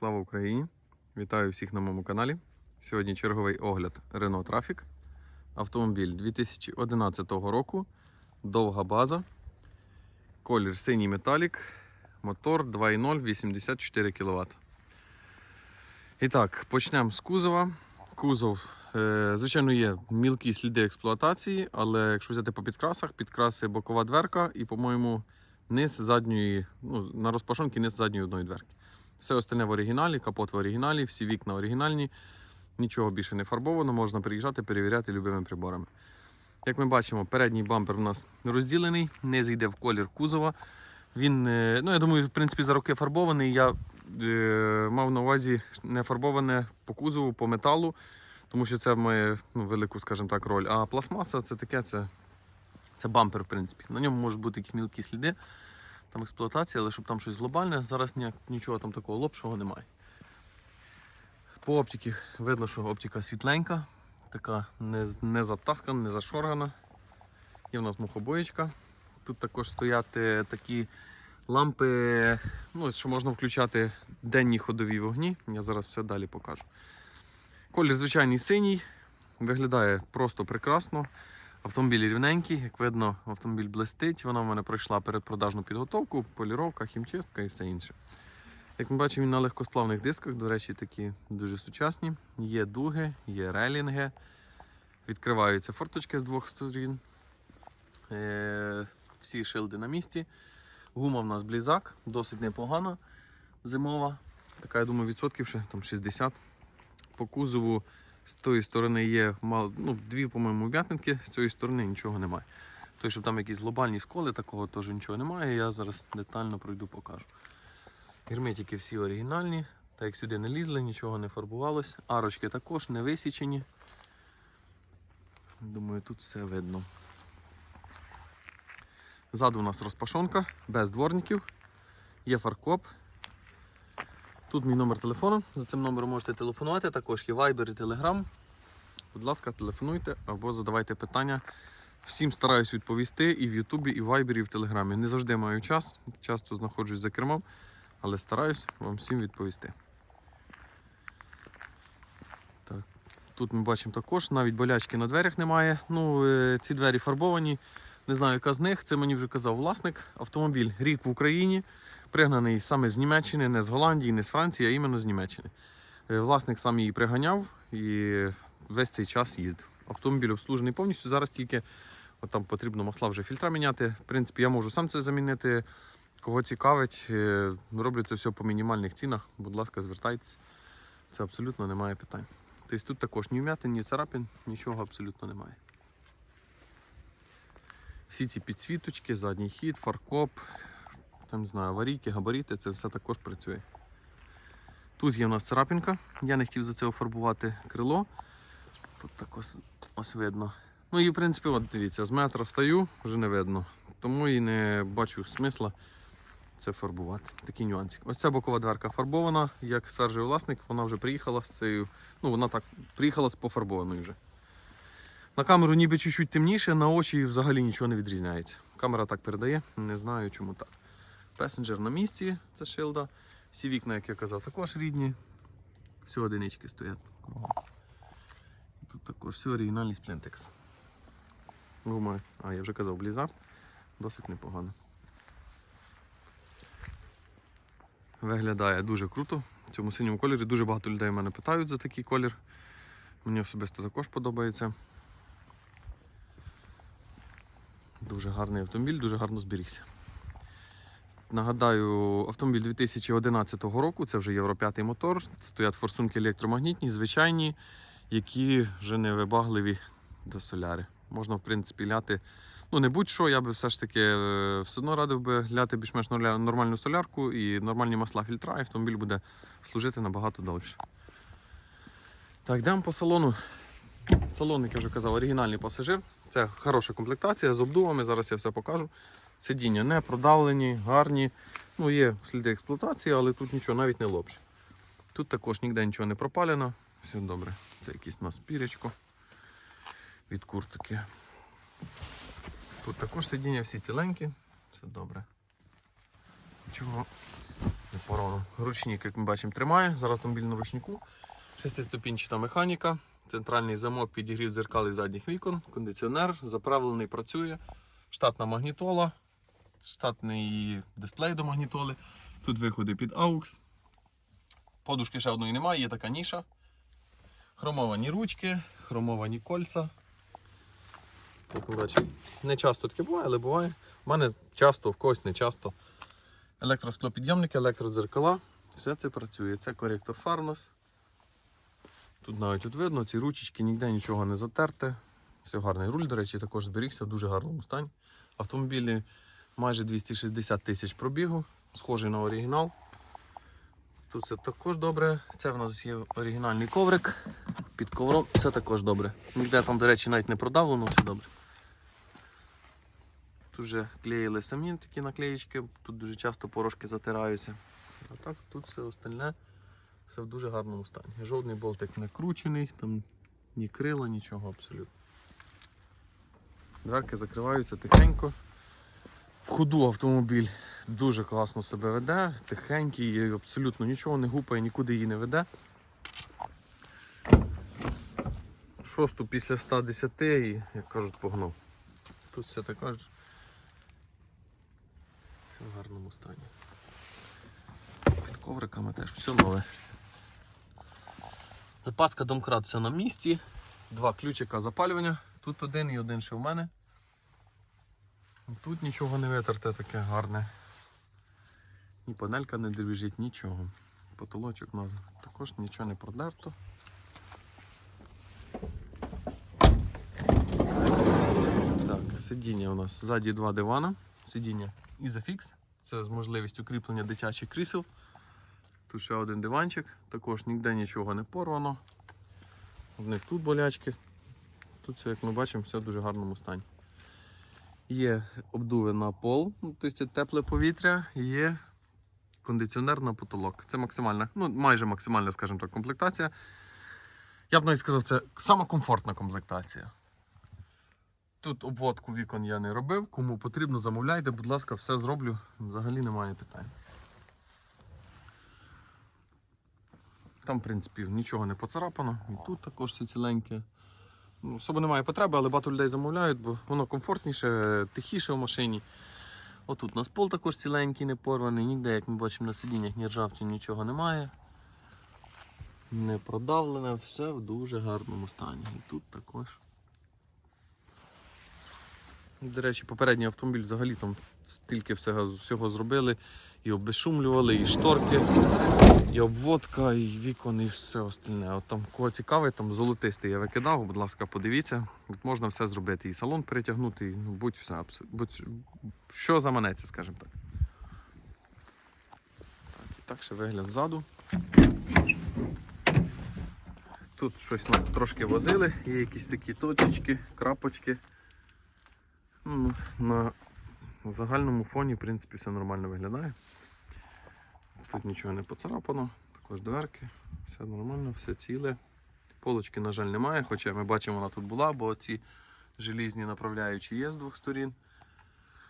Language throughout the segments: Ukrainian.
Слава Україні! Вітаю всіх на моєму каналі. Сьогодні черговий огляд Renault Traffic. Автомобіль 2011 року. Довга база. Колір синій металік. Мотор 2.0 84 кВт. І так, почнемо з кузова. Кузов, е, звичайно, є мілкі сліди експлуатації, але якщо взяти по підкрасах, підкраси бокова дверка і, по-моєму, низ задньої, ну, на розпашонки низ задньої одної дверки. Все остальне в оригіналі, капот в оригіналі, всі вікна оригінальні, нічого більше не фарбовано, можна приїжджати, перевіряти любими приборами. Як ми бачимо, передній бампер у нас розділений, не зійде в колір кузова. Він, е, ну я думаю, в принципі, за роки фарбований. Я е, мав на увазі не фарбоване по кузову, по металу, тому що це має ну, велику, скажімо так, роль. А пластмаса це таке, це, це бампер, в принципі. На ньому можуть бути якісь мілкі сліди там експлуатація, але щоб там щось глобальне, зараз ніяк, нічого там такого лопшого немає. По оптиці видно, що оптика світленька, така не, не затаскана, не зашоргана. Є в нас мухобоєчка. Тут також стоять такі лампи, ну, що можна включати денні ходові вогні. Я зараз все далі покажу. Колір звичайний синій, виглядає просто прекрасно. Автомобіль рівненький, як видно, автомобіль блистить. Вона в мене пройшла передпродажну підготовку, поліровка, хімчистка і все інше. Як ми бачимо, він на легкосплавних дисках, до речі, такі дуже сучасні. Є дуги, є релінги. Відкриваються форточки з двох сторін. Е, всі шилди на місці. Гума в нас блізак, досить непогана зимова. Така, я думаю, відсотків ще там 60. По кузову з тої сторони є ну, дві, по-моєму, вм'ятинки, з цієї сторони нічого немає. Тобто, щоб там якісь глобальні сколи, такого теж нічого немає. Я зараз детально пройду, покажу. Герметики всі оригінальні, так як сюди не лізли, нічого не фарбувалось. Арочки також не висічені. Думаю, тут все видно. Ззаду у нас розпашонка, без дворників. Є фаркоп. Тут мій номер телефону. За цим номером можете телефонувати. Також є Viber і Telegram. Будь ласка, телефонуйте або задавайте питання. Всім стараюсь відповісти і в Ютубі, і в Viber, і в Телеграмі. Не завжди маю час, часто знаходжусь за кермом, але стараюсь вам всім відповісти. Так. Тут ми бачимо також, навіть болячки на дверях немає. Ну, е, ці двері фарбовані. Не знаю, яка з них. Це мені вже казав власник. Автомобіль рік в Україні, пригнаний саме з Німеччини, не з Голландії, не з Франції, а іменно з Німеччини. Е, Власник сам її приганяв і весь цей час їздив. Автомобіль обслужений повністю. Зараз тільки от там потрібно масла вже фільтра міняти. В принципі, я можу сам це замінити. Кого цікавить, е, роблю це все по мінімальних цінах. Будь ласка, звертайтеся. Це абсолютно немає питань. Тобто тут також ні вмятин, ні царапин, нічого абсолютно немає. Всі ці підсвіточки, задній хід, фаркоп, там не знаю, аварійки, габаріти, це все також працює. Тут є у нас царапінка. Я не хотів за це фарбувати крило. Тут так ось, ось видно. Ну і в принципі, от дивіться, з метра стою, вже не видно. Тому і не бачу смисла це фарбувати. Такий нюансик. Ось ця бокова дверка фарбована, як стверджує власник, вона вже приїхала з цією. Ну, вона так приїхала з пофарбованою вже. На камеру ніби чуть-чуть темніше, на очі взагалі нічого не відрізняється. Камера так передає, не знаю чому так. Песенджер на місці, це шилда. Всі вікна, як я казав, також рідні. Всі одинички стоять. Тут також все оригінальний сплентекс. Гума, а я вже казав, Blizzard. Досить непогано. Виглядає дуже круто. В цьому синьому кольорі дуже багато людей мене питають за такий колір. Мені особисто також подобається. Дуже гарний автомобіль, дуже гарно зберігся. Нагадаю, автомобіль 2011 року, це вже Євро 5 мотор. Стоять форсунки електромагнітні, звичайні, які вже не вибагливі до соляри. Можна, в принципі, ляти. Ну, не будь-що, я би все ж таки е, все одно радив би ляти більш-менш нормальну солярку і нормальні масла фільтра, і автомобіль буде служити набагато довше. Так, йдемо по салону. Салон, як я вже казав, оригінальний пасажир. Це хороша комплектація з обдувами, зараз я все покажу. Сидіння не продавлені, гарні. Ну, є сліди експлуатації, але тут нічого навіть не лопше. Тут також ніде нічого не пропалено. Все добре. Це якийсь у нас пірячко від куртики. Тут також сидіння всі ціленькі, все добре. Нічого Не порвано. Ручник, як ми бачимо, тримає. Зараз автомобіль на ручнику. Шестиступінчата механіка, центральний замок, підігрів зеркал і задніх вікон, кондиціонер, заправлений, працює, штатна магнітола, штатний дисплей до магнітоли. Тут виходи під AUX. Подушки ще одної немає, є така ніша. Хромовані ручки, хромовані кольця. Не часто таке буває, але буває. У мене часто, в когось не часто. Електросклопідйомники, електродзеркала. Все це працює. Це коректор фар у нас. Тут навіть тут видно, ці ручечки ніде нічого не затерте. Все гарний руль, до речі, також зберігся в дуже гарному стані. Автомобілі майже 260 тисяч пробігу, схожий на оригінал. Тут все також добре. Це в нас є оригінальний коврик. Під ковром все також добре. Ніде там, до речі, навіть не продавлено, все добре. Тут вже клеїли самі такі наклеїчки, тут дуже часто порошки затираються. А так тут все остальне все в дуже гарному стані. Жодний болтик не кручений, там ні крила, нічого абсолютно. Дверки закриваються тихенько. Ходу автомобіль дуже класно себе веде, тихенький, абсолютно нічого не гупає, нікуди її не веде. Шосту після 110 і, як кажуть, погнав. Тут все також все в гарному стані. Під ковриками теж все нове. Запаска домкрат все на місці. Два ключика запалювання. Тут один і один ще в мене. Тут нічого не витерте таке гарне. Ні панелька не дріжить, нічого. Потолочок у нас також нічого не продерто. Так, сидіння у нас ззаді два дивана. Сидіння Isofix. Це з можливістю кріплення дитячих крісел. Тут ще один диванчик, також ніде нічого не порвано. В них тут болячки. Тут все, як ми бачимо, все в дуже гарному стані. Є обдуви на пол, ну, тобто тепле повітря, є кондиціонер на потолок. Це максимальна, ну майже максимальна, скажімо так, комплектація. Я б навіть сказав, це сама комфортна комплектація. Тут обводку вікон я не робив. Кому потрібно, замовляйте, будь ласка, все зроблю. Взагалі немає питань. Там, в принципі, нічого не поцарапано. І тут також все ціленьке. Ну, особо немає потреби, але багато людей замовляють, бо воно комфортніше, тихіше в машині. Отут у нас пол також ціленький, не порваний, ніде, як ми бачимо на сидіннях, ні ржавчин, нічого немає. Не продавлене, все в дуже гарному стані. І тут також. До речі, попередній автомобіль взагалі там стільки всього, всього зробили. І обезшумлювали, і шторки, і обводка, і вікон, і все остальне. От там кого цікавить, там золотистий я викидав, будь ласка, подивіться. От можна все зробити. І салон перетягнути, і ну, будь все, будь, що заманеться, скажімо так. Так, і так ще вигляд ззаду. Тут щось нас трошки возили, є якісь такі точечки, крапочки. Ну, на загальному фоні, в принципі, все нормально виглядає. Тут нічого не поцарапано, також дверки, все нормально, все ціле. Полочки, на жаль, немає, хоча ми бачимо, вона тут була, бо ці желізні направляючі є з двох сторін.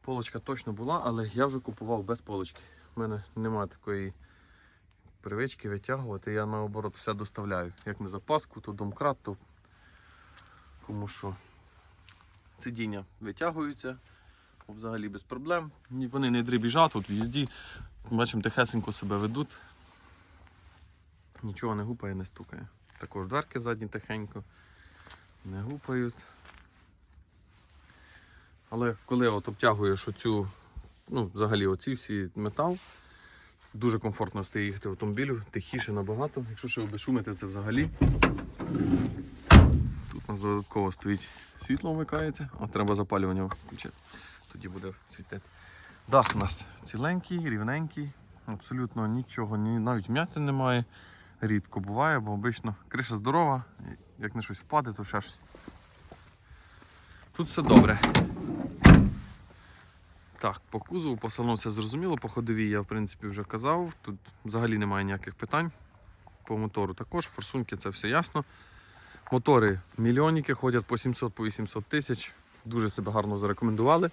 Полочка точно була, але я вже купував без полочки. У мене немає такої привички витягувати, я наоборот все доставляю. Як на запаску, то домкрат, то кому що. Сидіння витягуються взагалі без проблем. Вони не дрібіжать тут в їзді. Бачимо, тихесенько себе ведуть. Нічого не гупає, не стукає. Також дверки задні тихенько не гупають. Але коли от обтягуєш оцю, ну, взагалі оці всі метал, дуже комфортно стає їхати в автомобілю, тихіше набагато. Якщо ще обешумити, це взагалі. Тут у нас додатково стоїть світло вмикається, а треба запалювання включити. Тоді буде світити. Дах у нас ціленький, рівненький, абсолютно нічого, навіть м'ятин немає. Рідко буває, бо обично криша здорова, як не щось впаде, то ще щось. Тут все добре. Так, по кузову, по салону все зрозуміло, по ходовій я в принципі вже казав. Тут взагалі немає ніяких питань. По мотору також, форсунки це все ясно. Мотори мільйонники ходять по 700-800 тисяч. Дуже себе гарно зарекомендували.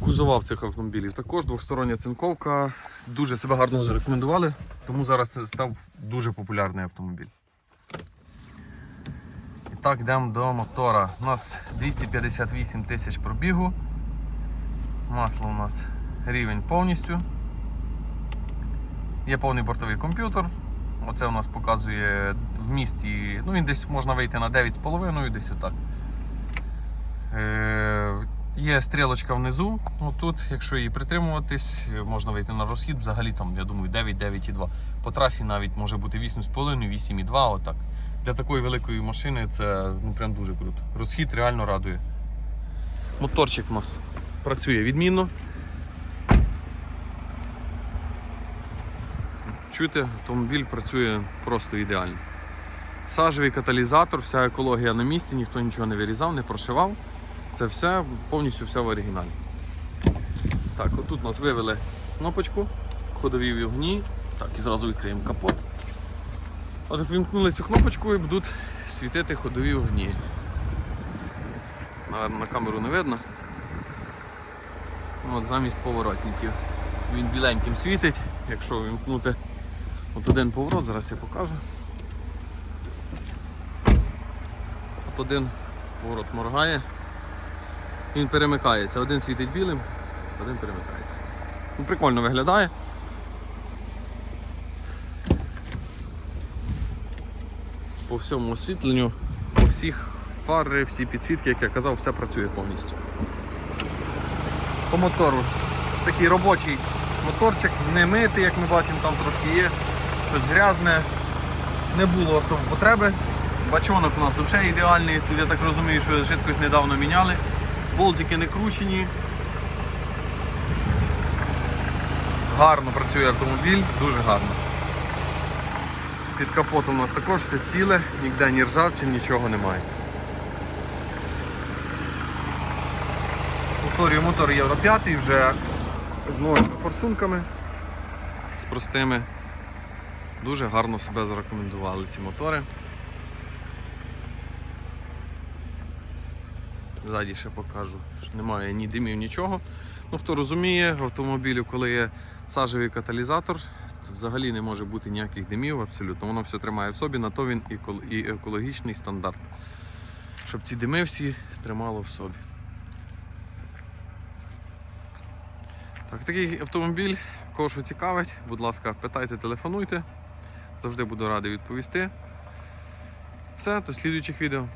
кузова в цих автомобілів. Також двохстороння цинковка. Дуже себе гарно зарекомендували, тому зараз це став дуже популярний автомобіль. І так, йдемо до мотора. У нас 258 тисяч пробігу. Масло у нас рівень повністю. Є повний бортовий комп'ютер. Оце у нас показує в місті. Ну він десь можна вийти на 9,5, десь отак. Е, є стрілочка внизу. Отут, якщо її притримуватись, можна вийти на розхід. Взагалі там, я думаю, 9, 9,2. По трасі навіть може бути 8,5, 8,2. Отак. Для такої великої машини це ну, прям дуже круто. Розхід реально радує. Моторчик у нас працює відмінно. Чуєте, автомобіль працює просто ідеально. Сажевий каталізатор, вся екологія на місці, ніхто нічого не вирізав, не прошивав. Це все повністю все в оригіналі. Так, отут нас вивели кнопочку, ходові вогні. Так, і зразу відкриємо капот. От вімкнули цю кнопочку і будуть світити ходові вогні. Наверно, на камеру не видно. От замість поворотників. Він біленьким світить, якщо вимкнути от один поворот, зараз я покажу. От один поворот моргає. Він перемикається. Один світить білим, один перемикається. Ну, прикольно виглядає. По всьому освітленню, по всіх фари, всі підсвітки, як я казав, все працює повністю. По мотору такий робочий моторчик, не митий, як ми бачимо, там трошки є, щось грязне. Не було особо потреби. Бачонок у нас взагалі ідеальний, тут я так розумію, що жидкость недавно міняли. Болтики не кручені. Гарно працює автомобіль, дуже гарно. Під капотом у нас також все ціле, ніде ні ржавчин, нічого немає. Повторюю, мотор Євро 5 вже з новими форсунками, з простими. Дуже гарно себе зарекомендували ці мотори. Ззаді ще покажу, немає ні димів, нічого. Ну, хто розуміє, в автомобілі, коли є сажевий каталізатор, то взагалі не може бути ніяких димів абсолютно. Воно все тримає в собі, на то він і екологічний стандарт. Щоб ці дими всі тримало в собі. Так, такий автомобіль, кого що цікавить, будь ласка, питайте, телефонуйте. Завжди буду радий відповісти. Все, до слідуючих відео.